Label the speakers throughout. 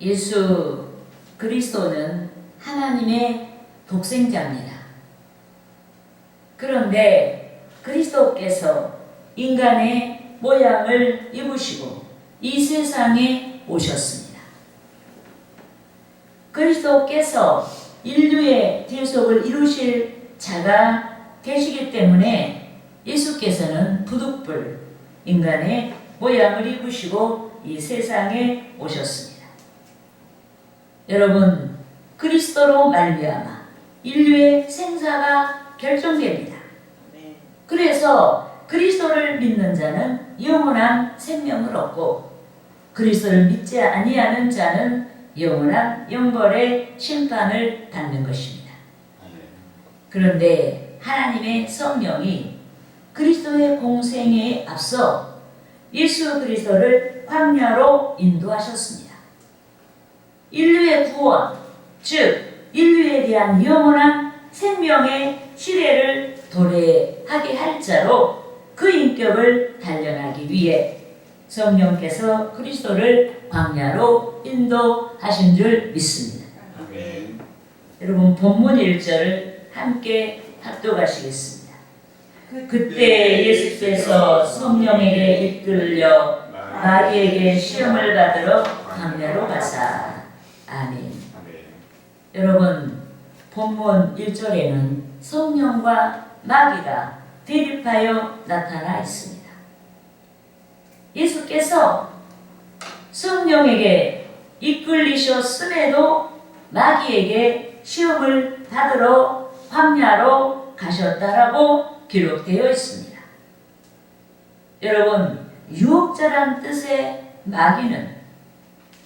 Speaker 1: 예수 그리스도는 하나님의 독생자입니다. 그런데 그리스도께서 인간의 모양을 입으시고 이 세상에 오셨습니다. 그리스도께서 인류의 대속을 이루실 자가 계시기 때문에 예수께서는 부득불 인간의 모양을 입으시고 이 세상에 오셨습니다. 여러분 그리스도로 말미암아 인류의 생사가 결정됩니다. 그래서 그리스도를 믿는 자는 영원한 생명을 얻고 그리스도를 믿지 아니하는 자는 영원한 영벌의 심판을 받는 것입니다. 그런데 하나님의 성령이 그리스도의 공생에 앞서 예수 그리스도를 광야로 인도하셨습니다. 인류의 구원, 즉 인류에 대한 영원한 생명의 시대를 도래하게 할 자로 그 인격을 단련하기 위해 성령께서 그리스도를 광야로 인도하신 줄 믿습니다.
Speaker 2: 아멘.
Speaker 1: 여러분 본문 1절을 함께 합독하시겠습니다. 그때 예수께서 성령에게 이끌려 마리에게 시험을 받으러 광야로 가사 아멘.
Speaker 2: 아멘.
Speaker 1: 여러분 본문 1절에는 성령과 마귀가 대립하여 나타나 있습니다. 예수께서 성령에게 이끌리셨음에도 마귀에게 시험을 받으러 광야로 가셨다라고 기록되어 있습니다. 여러분 유혹자란 뜻의 마귀는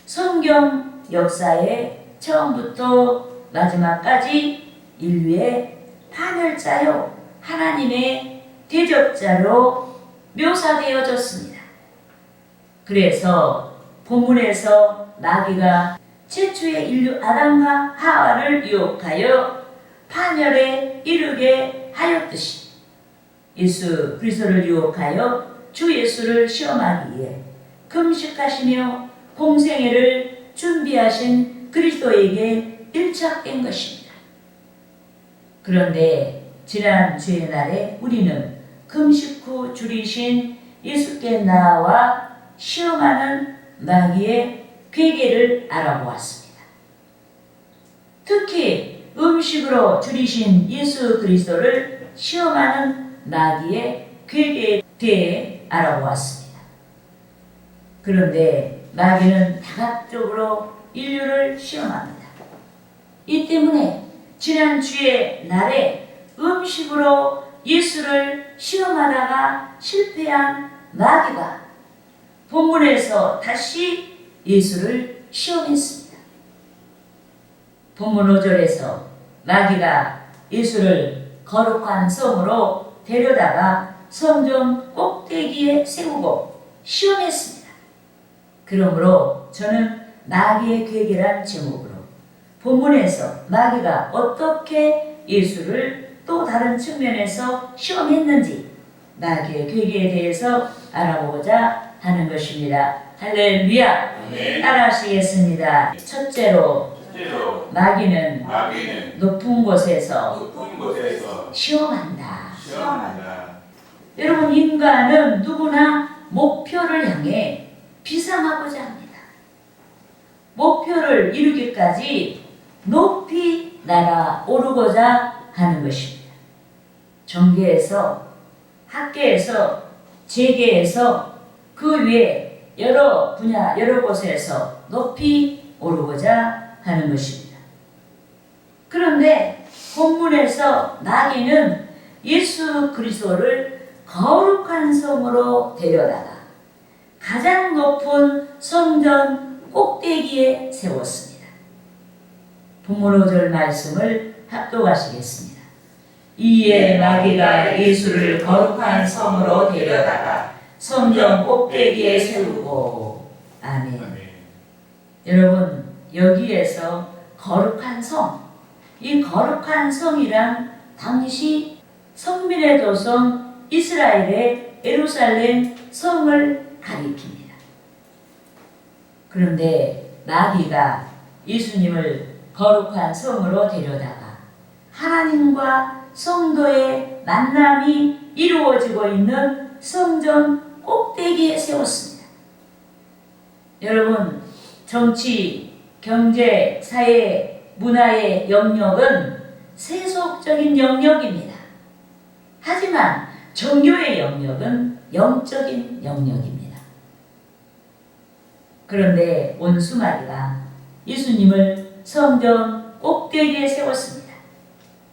Speaker 1: 성경 역사의 처음부터 마지막까지 인류의 파멸자요 하나님의 대적자로 묘사되어졌습니다. 그래서 본문에서 마귀가 최초의 인류 아담과 하와를 유혹하여 파멸에 이르게 하였듯이 예수 그리스도를 유혹하여 주 예수를 시험하기 위해 금식하시며 공생애를 준비하신 그리스도에게 일착된 것입니다. 그런데 지난 주의 날에 우리는 금식 후 줄이신 예수께 나와 시험하는 마귀의 괴계를 알아보았습니다. 특히 음식으로 줄이신 예수 그리스도를 시험하는 마귀의 괴계에 대해 알아보았습니다. 그런데 마귀는 다각적으로 인류를 시험합니다. 이 때문에 지난 주의 날에 음식으로 예수를 시험하다가 실패한 마귀가 본문에서 다시 예수를 시험했습니다. 본문 5절에서 마귀가 예수를 거룩한 성으로 데려다가 성전 꼭대기에 세우고 시험했습니다. 그러므로 저는 마귀의 괴계란 제목으로 본문에서 마귀가 어떻게 예수를 또 다른 측면에서 시험했는지 마귀의 괴계에 대해서 알아보고자 하는 것입니다. 할렐루야! 따라하시겠습니다. 첫째로
Speaker 2: 첫째로
Speaker 1: 마귀는
Speaker 2: 마귀는
Speaker 1: 높은 곳에서
Speaker 2: 높은 곳에서
Speaker 1: 시험한다.
Speaker 2: 시험한다.
Speaker 1: 여러분 인간은 누구나 목표를 향해 비상하고자 합니다. 목표를 이루기까지 높이 날아오르고자 하는 것입니다. 정계에서 학계에서 재계에서 그외 여러 분야 여러 곳에서 높이 오르고자 하는 것입니다. 그런데 본문에서 마귀는 예수 그리스도를 거룩한 성으로 데려다가 가장 높은 성전 꼭대기에 세웠습니다. 본문 5절 말씀을 합독하시겠습니다. 이에 마귀가 예수를 거룩한 성으로 데려다가 성전 꼭대기에 세우고 아멘.
Speaker 2: 아멘.
Speaker 1: 여러분 여기에서 거룩한 성, 이 거룩한 성이란 당시 성민의 조성 이스라엘의 에루살렘 성을 가리킵니다. 그런데 마귀가 예수님을 거룩한 성으로 데려다가 하나님과 성도의 만남이 이루어지고 있는 성전 꼭대기에 세웠습니다. 여러분, 정치, 경제, 사회, 문화의 영역은 세속적인 영역입니다. 하지만 종교의 영역은 영적인 영역입니다. 그런데 온 수마리가 예수님을 성전 꼭대기에 세웠습니다.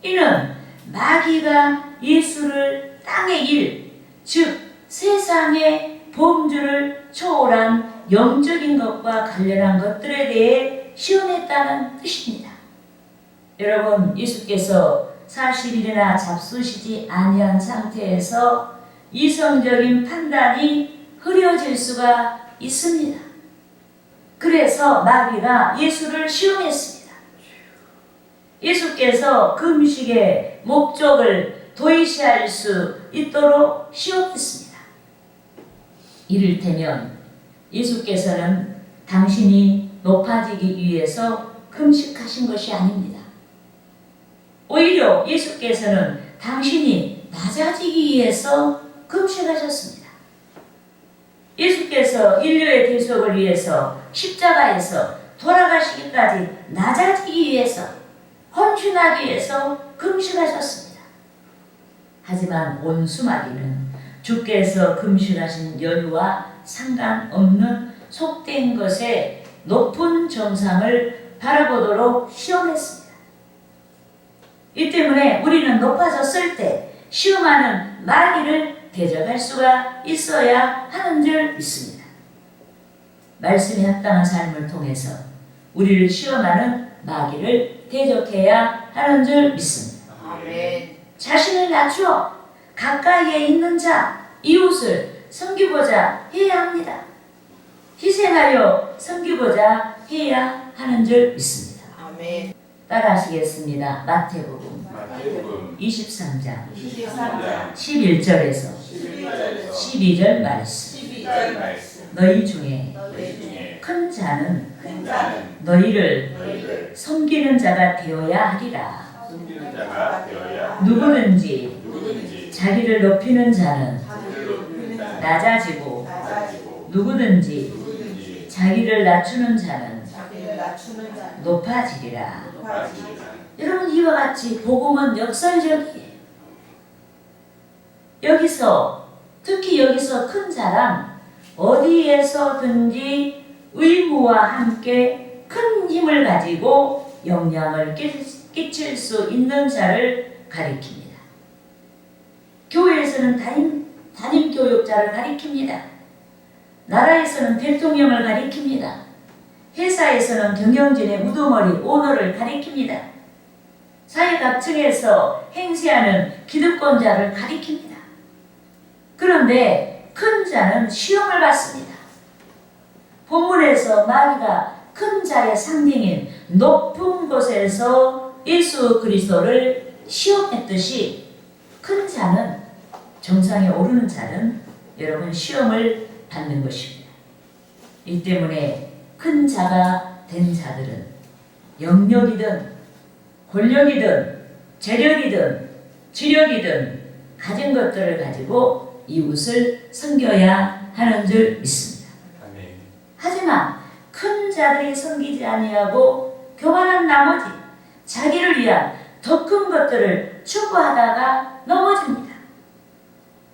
Speaker 1: 이는 마귀가 예수를 땅의 일, 즉 세상의 범주를 초월한 영적인 것과 관련한 것들에 대해 시험했다는 뜻입니다. 여러분, 예수께서 40일이나 잡수시지 아니한 상태에서 이성적인 판단이 흐려질 수가 있습니다. 그래서 마귀가 예수를 시험했습니다. 예수께서 금식의 목적을 도의시할 수 있도록 시험했습니다. 이를테면 예수께서는 당신이 높아지기 위해서 금식하신 것이 아닙니다. 오히려 예수께서는 당신이 낮아지기 위해서 금식하셨습니다. 예수께서 인류의 대속을 위해서 십자가에서 돌아가시기까지 낮아지기 위해서 헌신하기 위해서 금식하셨습니다. 하지만 온수마리는 주께서 금식하신 연유와 상관없는 속된 것에 높은 정상을 바라보도록 시험했습니다. 이 때문에 우리는 높아졌을 때 시험하는 마귀를 대적할 수가 있어야 하는 줄 믿습니다. 말씀에 합당한 삶을 통해서 우리를 시험하는 마귀를 대적해야 하는 줄 믿습니다.
Speaker 3: 아멘.
Speaker 1: 자신을 낮추어 가까이에 있는 자, 이웃을 섬기고자 해야 합니다. 희생하여 섬기고자 해야 하는 줄 믿습니다.
Speaker 3: 아멘.
Speaker 1: 따라하시겠습니다. 마태복음
Speaker 2: 마태복음
Speaker 1: 23장
Speaker 2: 23장
Speaker 1: 11절에서
Speaker 2: 11절에서
Speaker 1: 12절 말씀
Speaker 2: 12절 말씀
Speaker 1: 너희 중에 큰 자는 너희를 섬기는 자가 되어야 하리라. 누구든지 자기를 높이는 자는 낮아지고 누구든지 자기를 낮추는 자는. 높아지리라. 여러분 이와 같이 복음은 역설적이에요. 여기서 특히 여기서 큰 자란 어디에서든지 의무와 함께 큰 힘을 가지고 영향을 끼- 끼칠 수 있는 자를 가리킵니다. 교회에서는 담임, 담임 교육자를 가리킵니다. 나라에서는 대통령을 가리킵니다. 회사에서는 경영진의 우두머리 오너를 가리킵니다. 사회각층에서 행세하는 기득권자를 가리킵니다. 그런데 큰 자는 시험을 받습니다. 본문에서 마귀가 큰 자의 상징인 높은 곳에서 예수 그리스도를 시험했듯이 큰 자는 정상에 오르는 자는 여러분 시험을 받는 것입니다. 이 때문에 큰 자가 된 자들은 영역이든 권력이든 재력이든 지력이든 가진 것들을 가지고 이웃을 섬겨야 하는 줄 믿습니다.
Speaker 2: 아멘
Speaker 1: 하지만 큰 자들이 섬기지 아니하고 교만한 나머지 자기를 위한 더 큰 것들을 추구하다가 넘어집니다.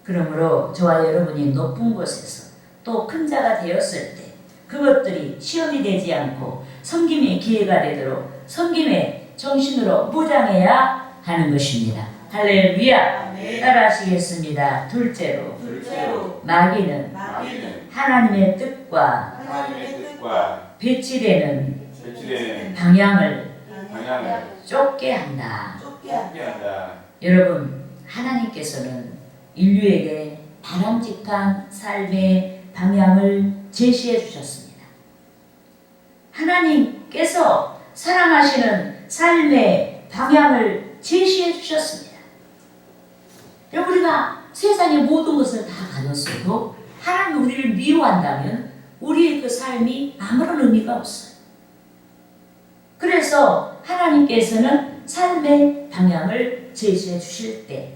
Speaker 1: 그러므로 저와 여러분이 높은 곳에서 또 큰 자가 되었을 때 그것들이 시험이 되지 않고 섬김의 기회가 되도록 섬김의 정신으로 무장해야 하는 것입니다. 할렐루야.
Speaker 3: 아멘.
Speaker 1: 따라하시겠습니다. 둘째로
Speaker 3: 둘째로
Speaker 1: 마귀는
Speaker 2: 마귀는
Speaker 1: 하나님의 뜻과
Speaker 2: 하나님의 뜻과
Speaker 1: 배치되는
Speaker 2: 설치되는
Speaker 1: 방향을
Speaker 2: 방향을
Speaker 1: 쫓게 한다.
Speaker 3: 한다.
Speaker 1: 여러분, 하나님께서는 인류에게 바람직한 삶의 방향을 제시해 주셨습니다. 하나님께서 사랑하시는 삶의 방향을 제시해 주셨습니다. 우리가 세상의 모든 것을 다 가졌어도 하나님 우리를 미워한다면 우리의 그 삶이 아무런 의미가 없어요. 그래서 하나님께서는 삶의 방향을 제시해 주실 때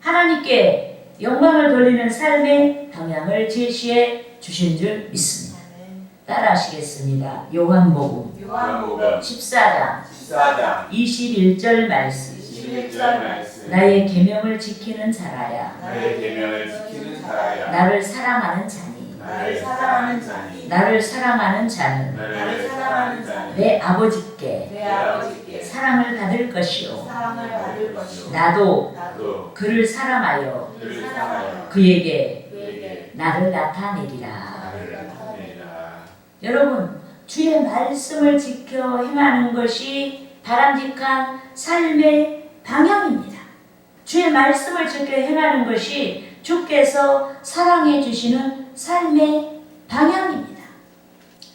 Speaker 1: 하나님께 영광을 돌리는 삶의 방향을 제시해 주신 줄 믿습니다.
Speaker 3: 아멘.
Speaker 1: 따라 하시겠습니다. 요한복음
Speaker 3: 요한복음
Speaker 1: 14장
Speaker 2: 14장
Speaker 1: 21절 말씀
Speaker 2: 21절 말씀
Speaker 1: 나의 계명을 지키는 자라야.
Speaker 2: 나의 계명을 지키는 자라야.
Speaker 1: 나를 사랑하는 자니.
Speaker 2: 나를 사랑하는 자니.
Speaker 1: 나를 사랑하는 자는
Speaker 2: 나를 사랑하는 자니.
Speaker 1: 내 아버지께
Speaker 3: 내 아버지께
Speaker 1: 사랑을 받을 것이요.
Speaker 3: 사랑을 받을 것이요.
Speaker 1: 나도
Speaker 2: 나도
Speaker 1: 그를 사랑하여
Speaker 2: 그를 사랑하여
Speaker 1: 그에게
Speaker 3: 그에게
Speaker 1: 나를 나타내리라. 여러분, 주의 말씀을 지켜 행하는 것이 바람직한 삶의 방향입니다. 주의 말씀을 지켜 행하는 것이 주께서 사랑해 주시는 삶의 방향입니다.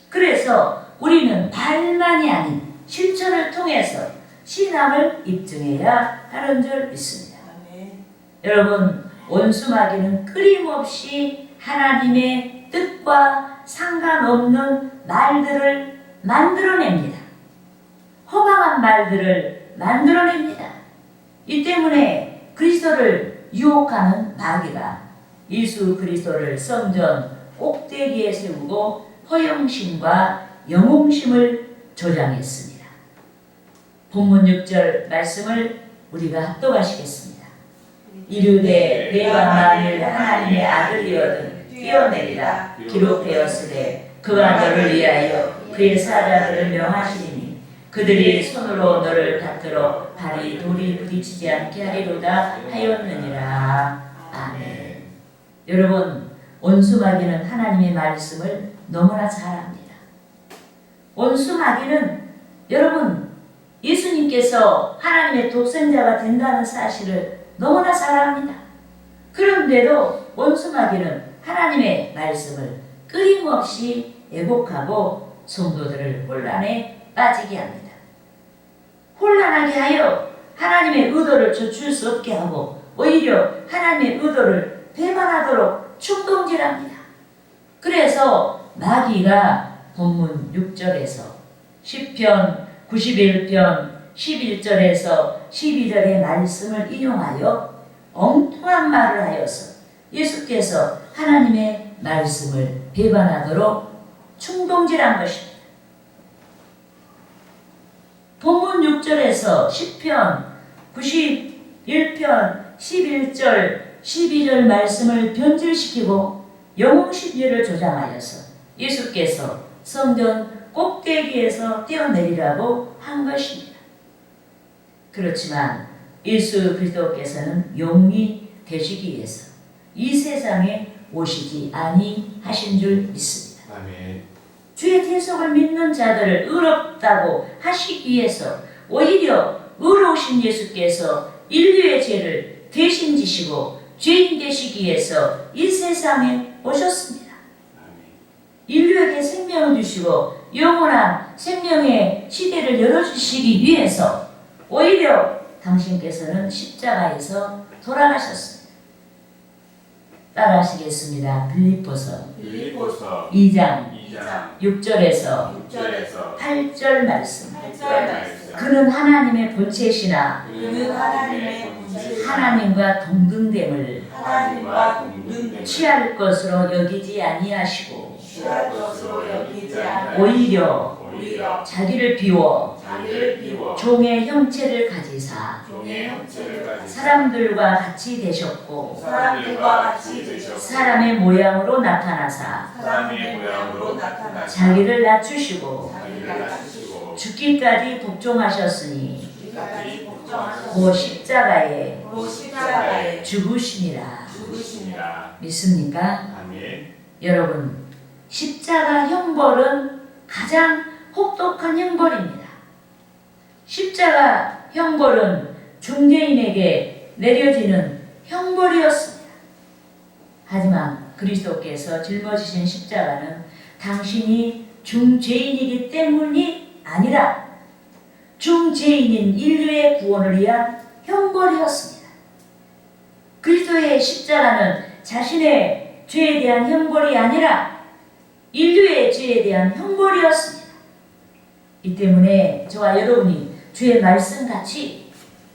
Speaker 1: 그래서 우리는 말만이 아닌 실천을 통해서 신앙을 입증해야 하는 줄 믿습니다.
Speaker 3: 아멘.
Speaker 1: 여러분, 원수마귀는 끊임없이 하나님의 뜻과 상관없는 말들을 만들어냅니다. 허망한 말들을 만들어냅니다. 이 때문에 그리스도를 유혹하는 마귀가 예수 그리스도를 성전 꼭대기에 세우고 허영심과 영웅심을 조장했습니다. 본문 6절 말씀을 우리가 합독하시겠습니다. 이르되 내가 만일 하나님의 아들이어든 뛰어내리라 기록되었으되 그가 너를 위하여 그의 사자들을 명하시니 그들이 손으로 너를 받들어 발이 돌이 부딪히지 않게 하리로다 하였느니라. 아멘. 여러분 원수마귀는 하나님의 말씀을 너무나 잘 압니다. 원수마귀는 여러분 예수님께서 하나님의 독생자가 된다는 사실을 너무나 잘 압니다. 그런데도 원수마귀는 하나님의 말씀을 끊임없이 왜곡하고 성도들을 혼란에 빠지게 합니다. 혼란하게 하여 하나님의 의도를 젖출 수 없게 하고 오히려 하나님의 의도를 배반하도록 충동질합니다. 그래서 마귀가 본문 6절에서 10편 91편 11절에서 12절의 말씀을 인용하여 엉뚱한 말을 하여서 예수께서 하나님의 말씀을 배반하도록 충동질한 것입니다. 본문 6절에서 10편 91편 11절 12절 말씀을 변질시키고 영웅 신리를 조장하여서 예수께서 성전 꼭대기에서 뛰어내리라고 한 것입니다. 그렇지만 예수 그리스도께서는 용이 되시기 위해서 이 세상에 오시지 아니하신 줄 믿습니다.
Speaker 2: 아멘
Speaker 1: 주의 대속을 믿는 자들을 의롭다고 하시기 위해서 오히려 의로우신 예수께서 인류의 죄를 대신 지시고 죄인 되시기 위해서 이 세상에 오셨습니다. 인류에게 생명을 주시고 영원한 생명의 시대를 열어주시기 위해서 오히려 당신께서는 십자가에서 돌아가셨습니다. 따라하시겠습니다. 빌립보서 2장
Speaker 2: 2장
Speaker 1: 6절에서
Speaker 2: 6절에서
Speaker 1: 8절 말씀.
Speaker 3: 8절 말씀.
Speaker 1: 그는 하나님의 본체시나
Speaker 3: 그는 하나님의 본체
Speaker 1: 하나님과 동등됨을
Speaker 3: 하나님과 동등됨을
Speaker 1: 취할 것으로 여기지 아니하시고
Speaker 3: 취할 것으로 여기지
Speaker 1: 오히려
Speaker 3: 오히려
Speaker 1: 자기를 비워
Speaker 3: 자기를 비워
Speaker 1: 종의 형체를 가지사
Speaker 2: 형체를
Speaker 1: 사람들과 같이 되셨고
Speaker 3: 사람들과 같이 되셨고
Speaker 1: 사람의 모양으로 나타나사
Speaker 2: 사람의 모양으로 나타나
Speaker 1: 자기를 낮추시고
Speaker 2: 자기를 낮추시고
Speaker 1: 죽기까지 복종하셨으니
Speaker 3: 복종하셨고
Speaker 1: 고 십자가에
Speaker 3: 고 십자가에
Speaker 1: 죽으시니라
Speaker 3: 죽으시니라
Speaker 1: 믿습니까?
Speaker 2: 아멘
Speaker 1: 여러분 십자가 형벌은 가장 혹독한 형벌입니다. 십자가 형벌은 중개인에게 내려지는 형벌이었습니다. 하지만 그리스도께서 짊어지신 십자가는 당신이 중죄인이기 때문이 아니라 중죄인인 인류의 구원을 위한 형벌이었습니다. 그리스도의 십자가는 자신의 죄에 대한 형벌이 아니라 인류의 죄에 대한 형벌이었습니다. 이 때문에 저와 여러분이 주의 말씀 같이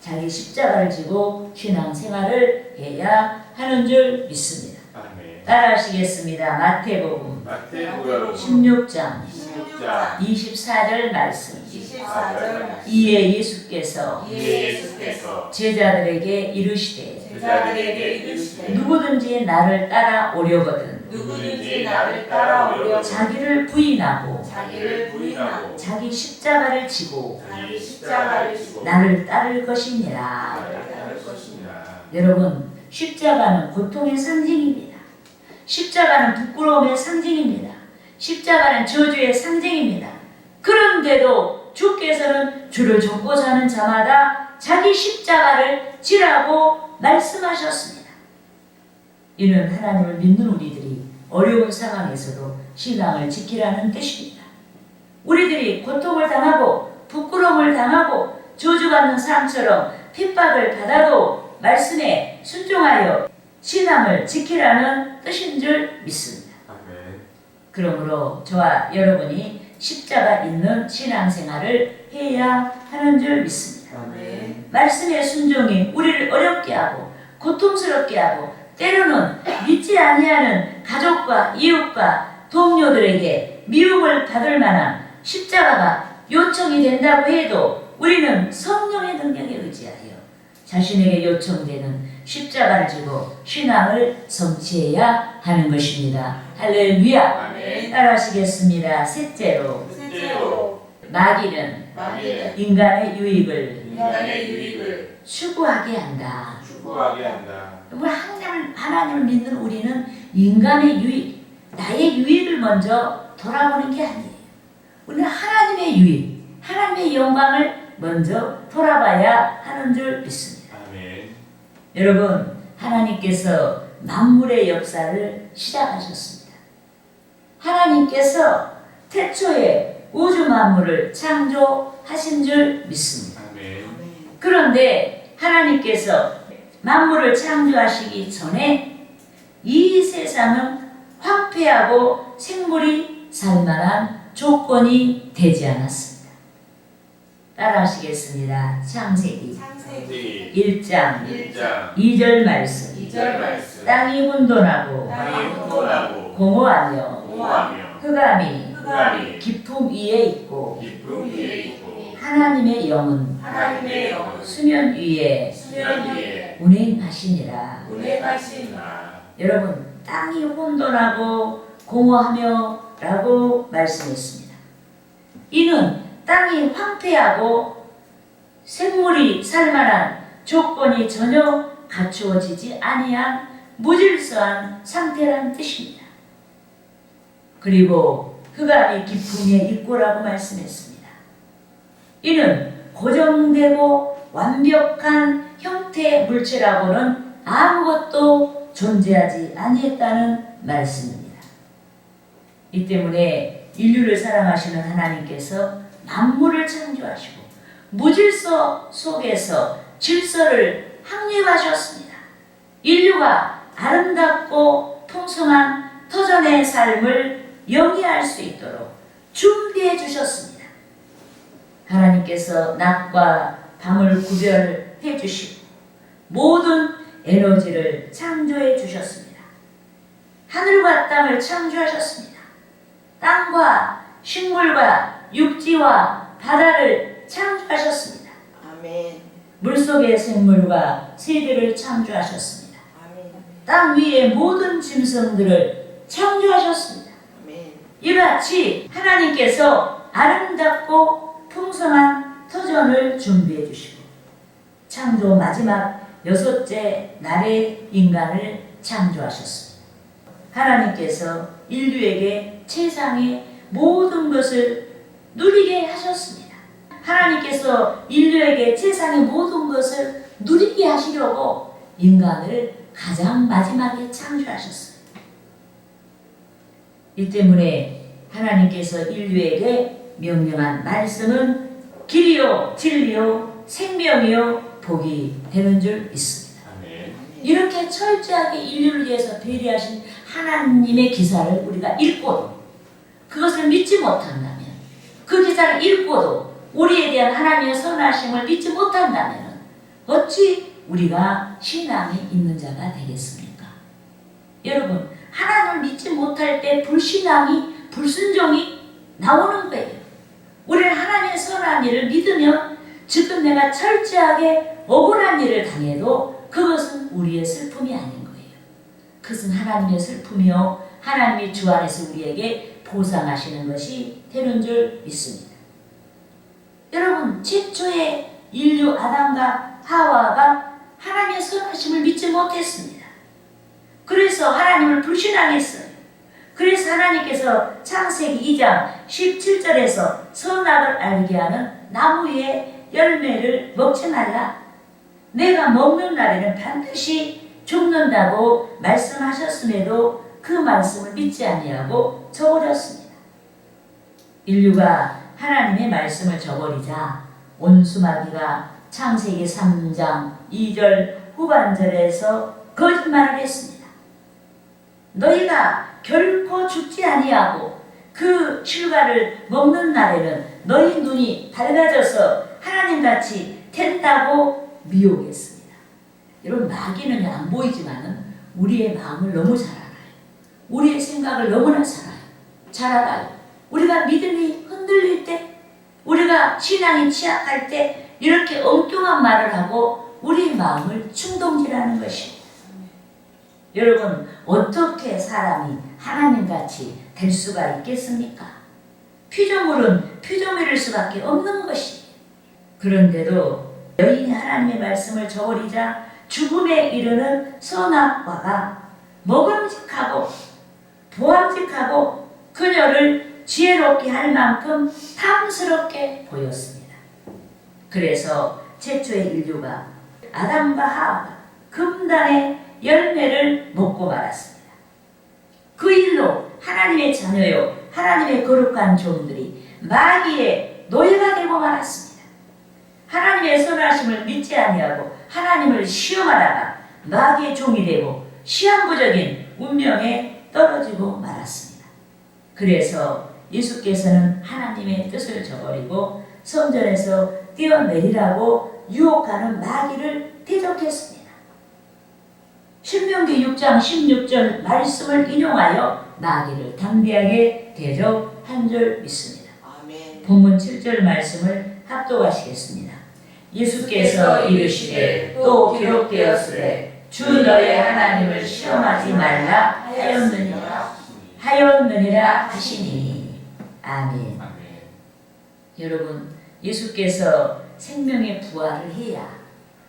Speaker 1: 자기 십자가를 지고 신앙 생활을 해야 하는 줄 믿습니다.
Speaker 2: 아멘.
Speaker 1: 따라하시겠습니다. 마태복음
Speaker 2: 마태복음
Speaker 1: 16장
Speaker 2: 16장
Speaker 1: 24절 말씀.
Speaker 3: 24절
Speaker 1: 이에 예수께서
Speaker 2: 이에 예수께서
Speaker 1: 제자들에게 이르시되
Speaker 3: 제자들에게 이르시되
Speaker 1: 누구든지 나를 따라 오려거든
Speaker 3: 누구든지 나를 따라오려
Speaker 1: 자기를 부인하고
Speaker 3: 자기를 부인하고
Speaker 1: 자기 십자가를 지고
Speaker 2: 자기 십자가를 지고
Speaker 1: 나를 따를 것이니라.
Speaker 2: 나를 따를 것이니라.
Speaker 1: 여러분, 십자가는 고통의 상징입니다. 십자가는 부끄러움의 상징입니다. 십자가는 저주의 상징입니다. 그런데도 주께서는 주를 쫓고 사는 자마다 자기 십자가를 지라고 말씀하셨습니다. 이는 하나님을 믿는 우리들이 어려운 상황에서도 신앙을 지키라는 뜻입니다. 우리들이 고통을 당하고 부끄러움을 당하고 저주받는 사람처럼 핍박을 받아도 말씀에 순종하여 신앙을 지키라는 뜻인 줄 믿습니다. 그러므로 저와 여러분이 십자가 있는 신앙생활을 해야 하는 줄 믿습니다. 말씀의 순종이 우리를 어렵게 하고 고통스럽게 하고 때로는 믿지 아니하는 가족과 이웃과 동료들에게 미움을 받을 만한 십자가가 요청이 된다고 해도 우리는 성령의 능력에 의지하여 자신에게 요청되는 십자가를 지고 신앙을 성취해야 하는 것입니다. 할렐루야.
Speaker 2: 아멘.
Speaker 1: 따라하시겠습니다. 셋째로
Speaker 3: 셋째로
Speaker 1: 마귀는
Speaker 2: 마귀는
Speaker 1: 인간의 유익을
Speaker 2: 인간의 유익을
Speaker 1: 추구하게 한다.
Speaker 2: 추구하게 한다.
Speaker 1: 우리 하나님을, 하나님을 믿는 우리는 인간의 유익, 나의 유익을 먼저 돌아보는 게 아니에요. 우리는 하나님의 유익, 하나님의 영광을 먼저 돌아봐야 하는 줄 믿습니다.
Speaker 2: 아멘.
Speaker 1: 여러분, 하나님께서 만물의 역사를 시작하셨습니다. 하나님께서 태초에 우주 만물을 창조하신 줄 믿습니다.
Speaker 2: 아멘.
Speaker 1: 그런데 하나님께서 만물을 창조하시기 전에 이 세상은 황폐하고 생물이 살만한 조건이 되지 않았습니다. 따라하시겠습니다. 창세기
Speaker 3: 창세기
Speaker 2: 창세기
Speaker 1: 1장
Speaker 2: 1장
Speaker 1: 2절 말씀
Speaker 2: 2절 말씀.
Speaker 1: 땅이 혼돈하고
Speaker 2: 땅이 혼돈하고
Speaker 1: 공허하며
Speaker 2: 공허하며
Speaker 1: 흑암이
Speaker 2: 흑암이
Speaker 1: 깊음 위에 있고
Speaker 2: 깊음 위에 있고
Speaker 1: 하나님의 영은
Speaker 3: 하나님의 영은
Speaker 1: 수면 위에
Speaker 2: 수면 위에
Speaker 1: 운행하시니라.
Speaker 2: 운행하시나.
Speaker 1: 여러분 땅이 혼돈하고 공허하며 라고 말씀했습니다. 이는 땅이 황폐하고 생물이 살만한 조건이 전혀 갖추어지지 아니한 무질서한 상태란 뜻입니다. 그리고 흑암이 깊음에 있고라고 말씀했습니다. 이는 고정되고 완벽한 형태의 물체라고는 아무것도 존재하지 아니했다는 말씀입니다. 이 때문에 인류를 사랑하시는 하나님께서 만물을 창조하시고 무질서 속에서 질서를 확립하셨습니다. 인류가 아름답고 풍성한 터전의 삶을 영위할 수 있도록 준비해 주셨습니다. 하나님께서 낮과 밤을 구별 해 주시고 모든 에너지를 창조해 주셨습니다. 하늘과 땅을 창조하셨습니다. 땅과 식물과 육지와 바다를 창조하셨습니다.
Speaker 3: 아멘
Speaker 1: 물속의 생물과 새들을 창조하셨습니다.
Speaker 3: 아멘
Speaker 1: 땅 위의 모든 짐승들을 창조하셨습니다.
Speaker 3: 아멘
Speaker 1: 이같이 하나님께서 아름답고 풍성한 터전을 준비해 주시고 창조 마지막 여섯째 날에 인간을 창조하셨습니다. 하나님께서 인류에게 세상의 모든 것을 누리게 하셨습니다. 하나님께서 인류에게 세상의 모든 것을 누리게 하시려고 인간을 가장 마지막에 창조하셨습니다. 이 때문에 하나님께서 인류에게 명령한 말씀은 길이요, 진리요, 생명이요, 복이 되는 줄 믿습니다.
Speaker 2: 아멘.
Speaker 1: 이렇게 철저하게 인류를 위해서 배려하신 하나님의 기사를 우리가 읽고도 그것을 믿지 못한다면 그 기사를 읽고도 우리에 대한 하나님의 선하심을 믿지 못한다면 어찌 우리가 신앙이 있는 자가 되겠습니까? 여러분 하나님을 믿지 못할 때 불신앙이 불순종이 나오는 거예요. 우리는 하나님의 선한 일을 믿으면 지금 내가 철저하게 억울한 일을 당해도 그것은 우리의 슬픔이 아닌 거예요. 그것은 하나님의 슬픔이요. 하나님이 주 안에서 우리에게 보상하시는 것이 되는 줄 믿습니다. 여러분, 최초의 인류 아담과 하와가 하나님의 선하심을 믿지 못했습니다. 그래서 하나님을 불신앙했어요. 그래서 하나님께서 창세기 2장 17절에서 선악을 알게 하는 나무의 열매를 먹지 말라. 내가 먹는 날에는 반드시 죽는다고 말씀하셨음에도 그 말씀을 믿지 아니하고 저버렸습니다. 인류가 하나님의 말씀을 저버리자 온수마귀가 창세기 3장 2절 후반절에서 거짓말을 했습니다. 너희가 결코 죽지 아니하고 그 실과를 먹는 날에는 너희 눈이 밝아져서 하나님같이 된다고 미혹했습니다. 여러분 마귀는 안 보이지만은 우리의 마음을 너무 잘 알아요. 우리의 생각을 너무나 잘 알아요. 잘 알아요. 우리가 믿음이 흔들릴 때, 우리가 신앙이 취약할 때 이렇게 엉뚱한 말을 하고 우리 마음을 충동질하는 것입니다. 여러분 어떻게 사람이 하나님같이 될 수가 있겠습니까? 피조물은 피조물일 수밖에 없는 것이. 그런데도 여인이 하나님의 말씀을 저버리자 죽음에 이르는 선악과가 먹음직하고 보암직하고 그녀를 지혜롭게 할 만큼 탐스럽게 보였습니다. 그래서 최초의 인류가 아담과 하와가 금단의 열매를 먹고 말았습니다. 그 일로 하나님의 자녀요 하나님의 거룩한 종들이 마귀의 노예가 되고 말았습니다. 하나님의 선하심을 믿지 아니하고 하나님을 시험하다가 마귀의 종이 되고 시한부적인 운명에 떨어지고 말았습니다. 그래서 예수께서는 하나님의 뜻을 저버리고 성전에서 뛰어내리라고 유혹하는 마귀를 대적했습니다. 신명기 6장 16절 말씀을 인용하여 마귀를 담대하게 대적한 줄 믿습니다. 본문 7절 말씀을 합독하시겠습니다. 예수께서 이르시되 또 기록되었으되 주 너의 하나님을 시험하지 말라 하였느니라 하였느니라 하시니 아멘.
Speaker 2: 아멘.
Speaker 1: 여러분 예수께서 생명의 부활을 해야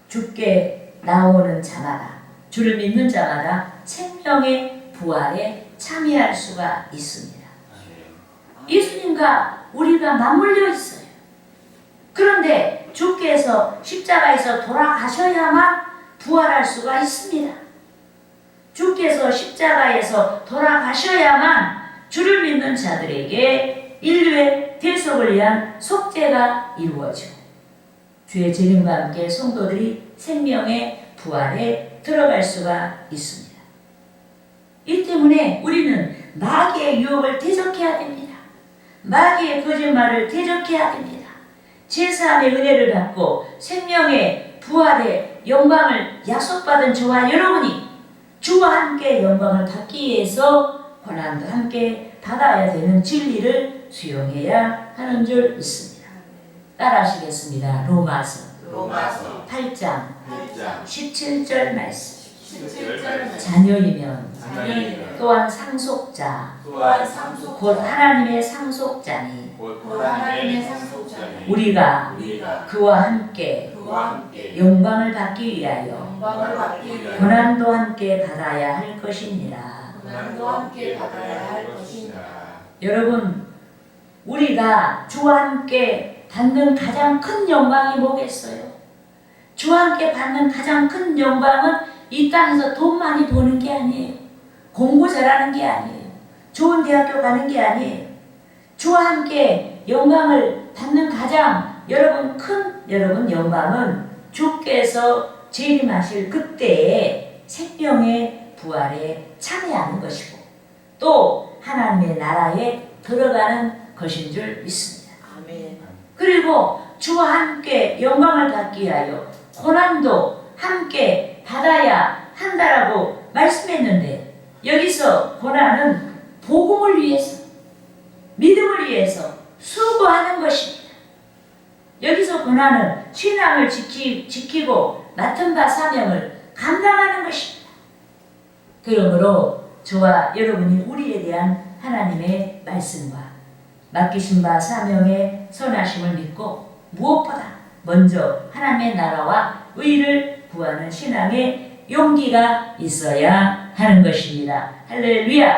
Speaker 1: 죽게 나오는 자마다 주를 믿는 자마다 생명의 부활에 참여할 수가 있습니다. 예수님과 우리가 맞물려 있어요. 주께서 십자가에서 돌아가셔야만 부활할 수가 있습니다. 주께서 십자가에서 돌아가셔야만 주를 믿는 자들에게 인류의 대속을 위한 속죄가 이루어지고 주의 재림과 함께 성도들이 생명의 부활에 들어갈 수가 있습니다. 이 때문에 우리는 마귀의 유혹을 대적해야 됩니다. 마귀의 거짓말을 대적해야 됩니다. 제3의 은혜를 받고 생명의 부활의 영광을 약속받은 저와 여러분이 주와 함께 영광을 받기 위해서 고난도 함께 받아야 되는 진리를 수용해야 하는 줄 믿습니다. 따라하시겠습니다. 로마서
Speaker 3: 로마서
Speaker 1: 8장
Speaker 2: 8장
Speaker 1: 17절 말씀.
Speaker 2: 17절
Speaker 1: 자녀이면
Speaker 2: 자녀이면
Speaker 1: 또한 상속자
Speaker 2: 또한
Speaker 1: 곧 하나님의 상속자니
Speaker 2: 곧 하나님의
Speaker 3: 상속자니
Speaker 2: 상속자니
Speaker 1: 우리가
Speaker 2: 우리가
Speaker 1: 그와 함께
Speaker 2: 그와 함께
Speaker 1: 영광을 받기 위하여
Speaker 3: 영광을 받기 위하여
Speaker 1: 고난도 함께 받아야 할 것이니라.
Speaker 3: 고난도 함께 받아야 할 것이니라.
Speaker 1: 여러분, 우리가 주와 함께 받는 가장 큰 영광이 뭐겠어요? 주와 함께 받는 가장 큰 영광은 이 땅에서 돈 많이 버는 게 아니에요. 공부 잘하는 게 아니에요. 좋은 대학교 가는 게 아니에요. 주와 함께 영광을 받는 가장 여러분 큰 여러분 영광은 주께서 재림하실 그때에 생명의 부활에 참여하는 것이고 또 하나님의 나라에 들어가는 것인 줄 믿습니다. 그리고 주와 함께 영광을 받기 위하여 고난도 함께 받아야 한다라고 말씀했는데 여기서 고난은 복음을 위해서 믿음을 위해서 수고하는 것입니다. 여기서 고난은 신앙을 지키, 지키고 맡은 바 사명을 감당하는 것입니다. 그러므로 저와 여러분이 우리에 대한 하나님의 말씀과 맡기신 바 사명의 선하심을 믿고 무엇보다 먼저 하나님의 나라와 의를 구하는 신앙의 용기가 있어야 하는 것입니다. 할렐루야!